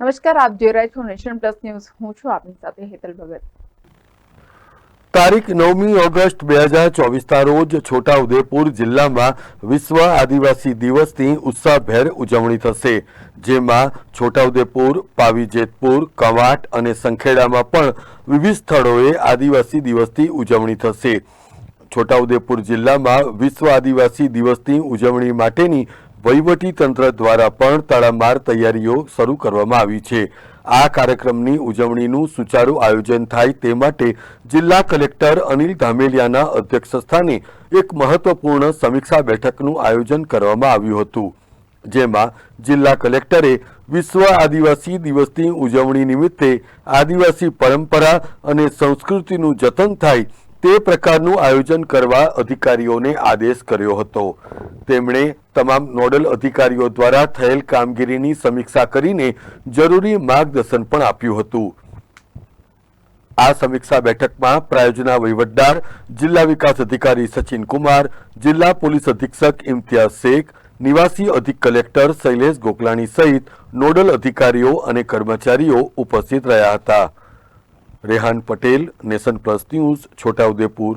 નમસ્કાર, આપ જોઈ રહ્યા છો નેશન પ્લસ ન્યૂઝ. હું છું આપની સાથે હેતલ ભગત. તારીખ નવમી ઓગસ્ટ બે હજાર ચોવીસના રોજ છોટાઉદેપુર જિલ્લામાં વિશ્વ આદિવાસી દિવસની ઉત્સાહભેર ઉજવણી થશે, જેમાં છોટાઉદેપુર, પાવીજેતપુર, કવાટ અને સંખેડામાં પણ વિવિધ સ્થળોએ આદિવાસી દિવસની ઉજવણી થશે. છોટાઉદેપુર જિલ્લામાં વિશ્વ આદિવાસી દિવસની ઉજવણી માટેની તંત્ર દ્વારા પણ તડામાર તૈયારીઓ શરૂ કરવામાં આવી છે. આ કાર્યક્રમની ઉજવણીનું સુચારુ આયોજન થાય તે માટે જિલ્લા કલેક્ટર અનિલ ધામેલિયાના અધ્યક્ષસ્થાને એક મહત્વપૂર્ણ સમીક્ષા બેઠકનું આયોજન કરવામાં આવ્યું હતું. જેમાં જિલ્લા કલેક્ટરે વિશ્વ આદિવાસી દિવસની ઉજવણી નિમિત્તે આદિવાસી પરંપરા અને સંસ્કૃતિનું જતન થાય તે પ્રકારનું આયોજન કરવા અધિકારીઓને આદેશ કર્યો હતો. તેમણે તમામ નોડલ અધિકારીઓ દ્વારા થયેલ કામગીરીની સમીક્ષા કરીને જરૂરી માર્ગદર્શન પણ આપ્યું હતું. આ સમીક્ષા બેઠકમાં પ્રાયોજના વહીવટદાર, જિલ્લા વિકાસ અધિકારી સચિન કુમાર, જિલ્લા પોલીસ અધિક્ષક ઇમ્તિયાઝ શેખ, નિવાસી અધિક કલેક્ટર શૈલેષ ગોકલાણી સહિત નોડલ અધિકારીઓ અને કર્મચારીઓ ઉપસ્થિત રહ્યા હતા. Rehan Patel, Nation Plus News, Chhotaudepur.